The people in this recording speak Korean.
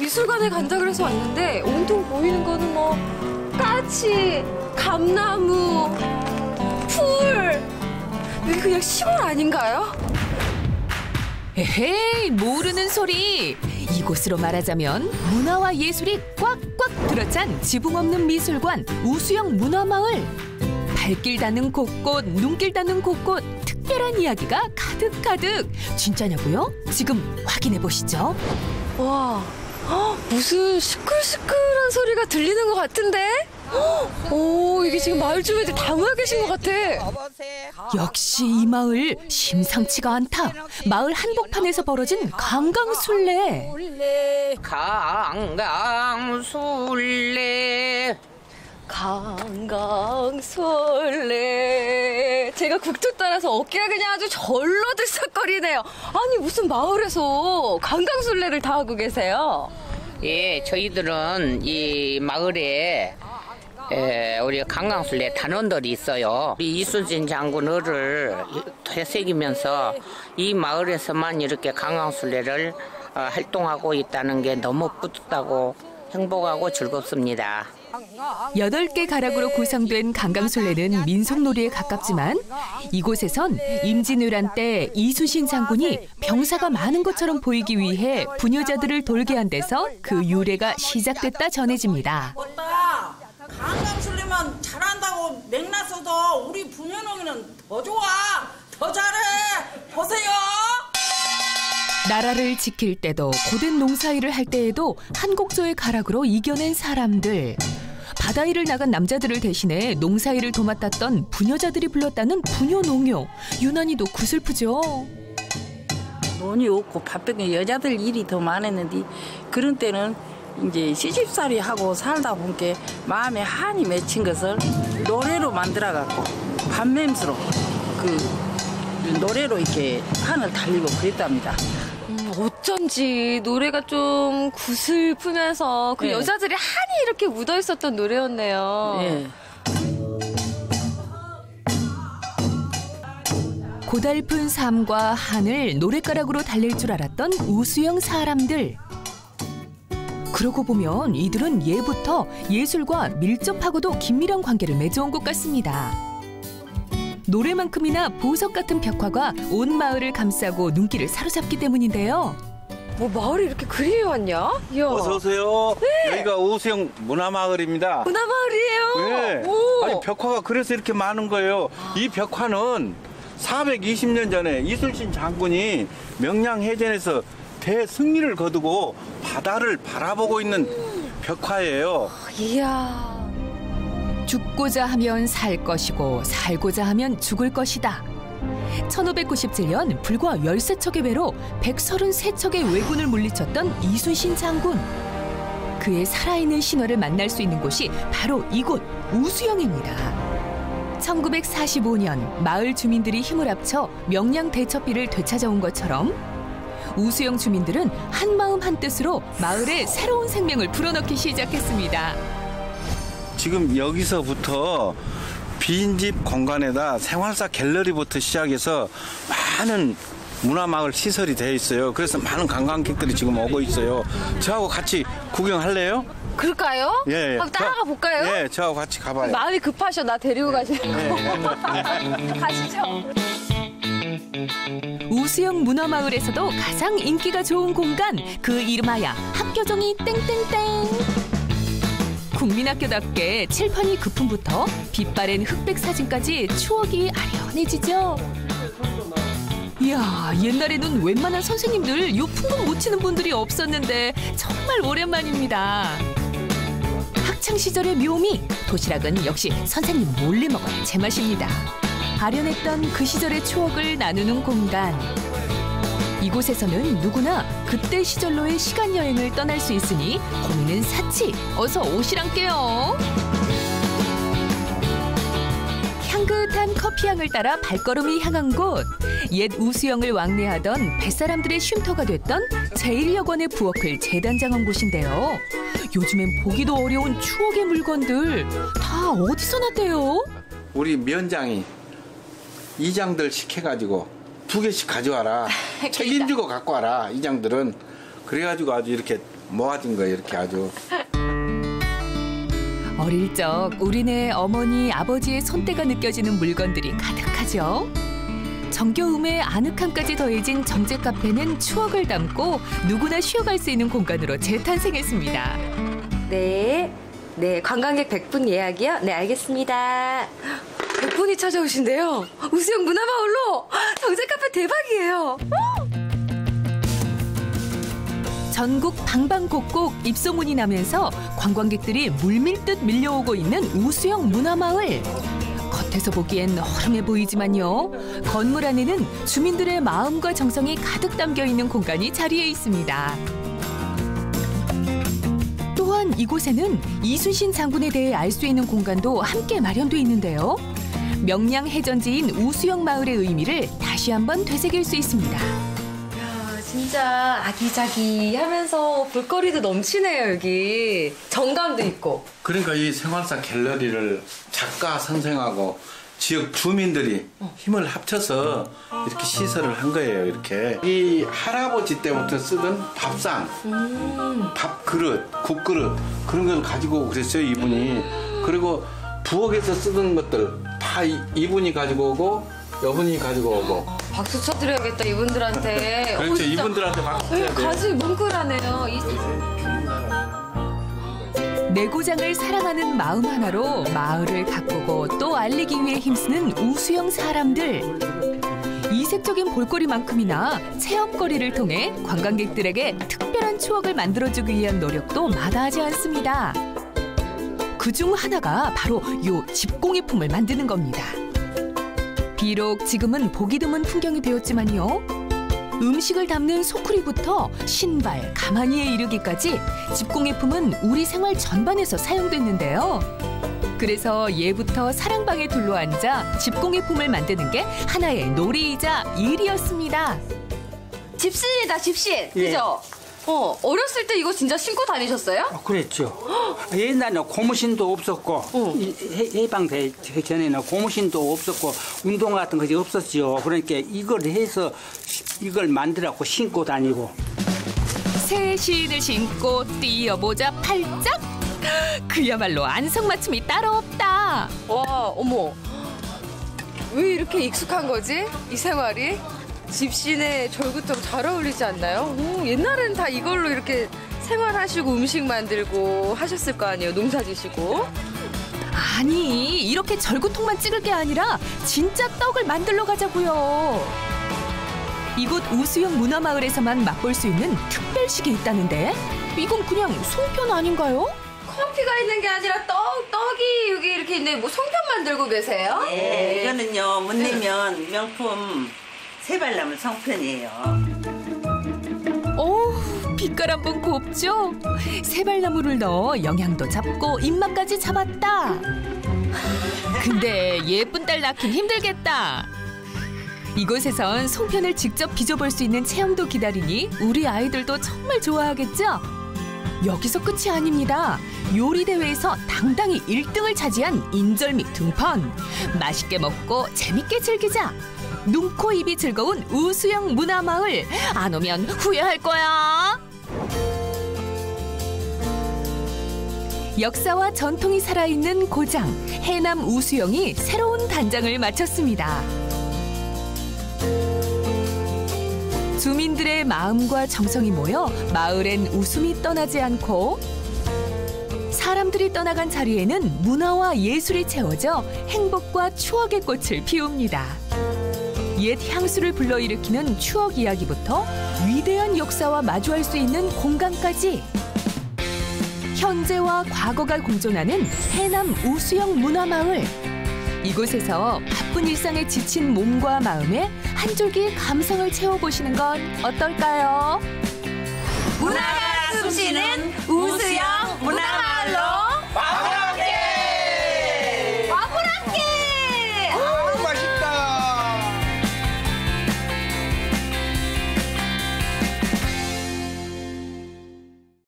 미술관에 간다 그래서 왔는데 온통 보이는 거는 뭐 까치, 감나무, 풀. 여기 그냥 시골 아닌가요? 에헤이 모르는 소리 이곳으로 말하자면 문화와 예술이 꽉꽉 들어찬 지붕 없는 미술관 우수영 문화마을 발길 닿는 곳곳 눈길 닿는 곳곳 특별한 이야기가 가득가득 진짜냐고요? 지금 확인해 보시죠 와, 헉, 무슨 시끌시끌한 소리가 들리는 것 같은데? 헉, 오, 이게 지금 마을 주민들 다 모여 계신 것 같아. 역시 이 마을 심상치가 않다 마을 한복판에서 벌어진 강강술래 강강술래 강강설레. 제가 국토 따라서 어깨가 그냥 아주 절로 들썩거리네요. 아니, 무슨 마을에서 강강술래를 다 하고 계세요? 예 저희들은 이 마을에 에, 우리 강강술래 단원들이 있어요. 이 이순신 장군 을을 되새기면서 이 마을에서만 이렇게 강강술래를 어, 활동하고 있다는 게 너무 뿌듯하고 행복하고 즐겁습니다. 여덟 개 가락으로 구성된 강강술래는 민속놀이에 가깝지만 이곳에선 임진왜란 때 이순신 장군이 병사가 많은 것처럼 보이기 위해 부녀자들을 돌게 한 데서 그 유래가 시작됐다 전해집니다. 강강술래만 잘한다고 맥났어도 우리 부녀농이는 더 좋아 더 잘해 보세요 나라를 지킬 때도 고된 농사일을 할 때에도 한곡조의 가락으로 이겨낸 사람들. 바다 일을 나간 남자들을 대신해 농사 일을 도맡았던 부녀자들이 불렀다는 부녀농요. 유난히도 구슬프죠. 돈이 없고 바쁘게 여자들 일이 더 많았는데 그런 때는 이제 시집살이 하고 살다 보니까 마음에 한이 맺힌 것을 노래로 만들어 갖고 반맴스로 그 노래로 이렇게 한을 달리고 그랬답니다. 음, 어쩐지 노래가 좀 구슬프면서 그 네. 여자들이 한이 이렇게 묻어 있었던 노래였네요. 예. 고달픈 삶과 한을 노랫가락으로 달랠 줄 알았던 우수영 사람들. 그러고 보면 이들은 예부터 예술과 밀접하고도 긴밀한 관계를 맺어온 것 같습니다. 노래만큼이나 보석 같은 벽화가 온 마을을 감싸고 눈길을 사로잡기 때문인데요. 뭐 마을이 이렇게 그리워 왔냐? 이야. 어서 오세요. 여기가 오수영 문화마을입니다. 문화마을이에요. 네. 오. 아니 벽화가 그래서 이렇게 많은 거예요. 이 벽화는 420년 전에 이순신 장군이 명량 해전에서 대승리를 거두고 바다를 바라보고 있는 벽화예요. 이야. 죽고자 하면 살 것이고 살고자 하면 죽을 것이다. 1597년 불과 13척의 배로 133척의 왜군을 물리쳤던 이순신 장군. 그의 살아있는 신화를 만날 수 있는 곳이 바로 이곳 우수영입니다. 1945년 마을 주민들이 힘을 합쳐 명량 대첩비를 되찾아온 것처럼 우수영 주민들은 한 마음 한 뜻으로 마을에 새로운 생명을 불어넣기 시작했습니다. 지금 여기서부터 빈집 공간에다 생활사 갤러리부터 시작해서 많은 문화마을 시설이 되어 있어요. 그래서 많은 관광객들이 지금 오고 있어요. 저하고 같이 구경할래요? 그럴까요? 예. 예. 한번 따라가 볼까요? 예, 저하고 같이 가봐요. 마음이 급하셔. 나 데리고 가시는 가시죠. 우수영 문화마을에서도 가장 인기가 좋은 공간 그 이름하여 학교종이 땡땡땡 국민학교답게 칠판이 급품부터 빛바랜 흑백 사진까지 추억이 아련해지죠? 이야 옛날에는 웬만한 선생님들 요 풍금 못 치는 분들이 없었는데 정말 오랜만입니다. 학창 시절의 묘미 도시락은 역시 선생님 몰래 먹어야 제맛입니다. 아련했던 그 시절의 추억을 나누는 공간. 이곳에서는 누구나 그때 시절로의 시간 여행을 떠날 수 있으니 고민은 사치. 어서 오시란께요. 향긋한 커피향을 따라 발걸음이 향한 곳. 옛 우수영을 왕래하던 뱃사람들의 쉼터가 됐던 제1여관의 부엌을 재단장한 곳인데요. 요즘엔 보기도 어려운 추억의 물건들 다 어디서 났대요? 우리 면장이 이장들 시켜가지고 두 개씩 가져와라. 책임지고 갖고 와라. 이 장들은 그래가지고 아주 이렇게 모아진 거예요. 이렇게 아주. 어릴 적 우리네 어머니 아버지의 손때가 느껴지는 물건들이 가득하죠. 정겨움의 아늑함까지 더해진 정제 카페는 추억을 담고 누구나 쉬어갈 수 있는 공간으로 재탄생했습니다. 네. 네, 관광객 100분 예약이요? 네, 알겠습니다. 100분이 찾아오신대요. 우수영 문화마을로 정제 카페 대박이에요. 전국 방방곡곡 입소문이 나면서 관광객들이 물밀듯 밀려오고 있는 우수영 문화마을. 겉에서 보기엔 허름해 보이지만요. 건물 안에는 주민들의 마음과 정성이 가득 담겨 있는 공간이 자리해 있습니다. 또한 이곳에는 이순신 장군에 대해 알 수 있는 공간도 함께 마련돼 있는데요. 명량 해전지인 우수영 마을의 의미를 다시 한번 되새길 수 있습니다. 야, 진짜 아기자기 하면서 볼거리도 넘치네요, 여기. 정감도 있고. 그러니까 이 생활사 갤러리를 작가 선생하고 지역 주민들이 힘을 합쳐서 이렇게 시설을 한 거예요. 이렇게 이 할아버지 때부터 쓰던 밥상, 밥 그릇, 국 그릇 그런 걸 가지고 그랬어요. 이분이 그리고 부엌에서 쓰던 것들 다 이- 이분이 가지고 오고 여분이 가지고 오고 박수 쳐드려야겠다, 이분들한테. 그렇죠. 어, 진짜. 이분들한테 박수 네, 쳐야 돼요. 가슴이 뭉클하네요. 이... 내 고장을 사랑하는 마음 하나로 마을을 가꾸고 또 알리기 위해 힘쓰는 우수영 사람들. 이색적인 볼거리만큼이나 체험거리를 통해 관광객들에게 특별한 추억을 만들어주기 위한 노력도 마다하지 않습니다. 그 중 하나가 바로 요 집공예품을 만드는 겁니다. 비록 지금은 보기 드문 풍경이 되었지만요. 음식을 담는 소쿠리부터 신발, 가마니에 이르기까지 집공예품은 우리 생활 전반에서 사용됐는데요. 그래서 예부터 사랑방에 둘러앉아 집공예품을 만드는 게 하나의 놀이이자 일이었습니다. 집신이다, 집신. 그죠? 어, 어렸을 때 이거 진짜 신고 다니셨어요? 어, 그랬죠. 옛날에는 고무신도 없었고 이 해- 해방되기 전에는 고무신도 없었고 운동 같은 것이 없었죠. 그러니까 이걸 해서 이걸 만들었고 신고 다니고 새 신을 신고 뛰어보자 팔짝. 그야말로 안성맞춤이 따로 없다. 와, 어머. 왜 이렇게 익숙한 거지? 이 생활이? 집신에 절구통 잘 어울리지 않나요? 오, 옛날엔 다 이걸로 이렇게 생활하시고 음식 만들고 하셨을 거 아니에요? 농사 지시고. 아니 이렇게 절구통만 찍을 게 아니라 진짜 떡을 만들러 가자고요. 이곳 우수영 문화마을에서만 맛볼 수 있는 특별식이 있다는데 이건 그냥 송편 아닌가요? 커피가 있는 게 아니라 떡, 떡이 여기 이렇게 있네. 뭐 송편 만들고 계세요? 예, 이거는요 못 내면 명품 세발나물 성편이에요. 오 빛깔 한 번 곱죠? 세발나무를 넣어 영양도 잡고 입맛까지 잡았다. 근데 예쁜 딸 낳긴 힘들겠다. 이곳에선 송편을 직접 빚어볼 수 있는 체험도 기다리니 우리 아이들도 정말 좋아하겠죠? 여기서 끝이 아닙니다. 요리 대회에서 당당히 1등을 차지한 인절미 등판. 맛있게 먹고 재밌게 즐기자. 눈, 코, 입이 즐거운 우수영 문화마을. 안 오면 후회할 거야. 역사와 전통이 살아있는 고장 해남 우수영이 새로운 단장을 마쳤습니다. 주민들의 마음과 정성이 모여 마을엔 웃음이 떠나지 않고 사람들이 떠나간 자리에는 문화와 예술이 채워져 행복과 추억의 꽃을 피웁니다. 옛 향수를 불러일으키는 추억 이야기부터 위대한 역사와 마주할 수 있는 공간까지 현재와 과거가 공존하는 해남 우수영 문화마을. 이곳에서 바쁜 일상에 지친 몸과 마음에 한 줄기 감성을 채워보시는 건 어떨까요? 문화가 숨쉬는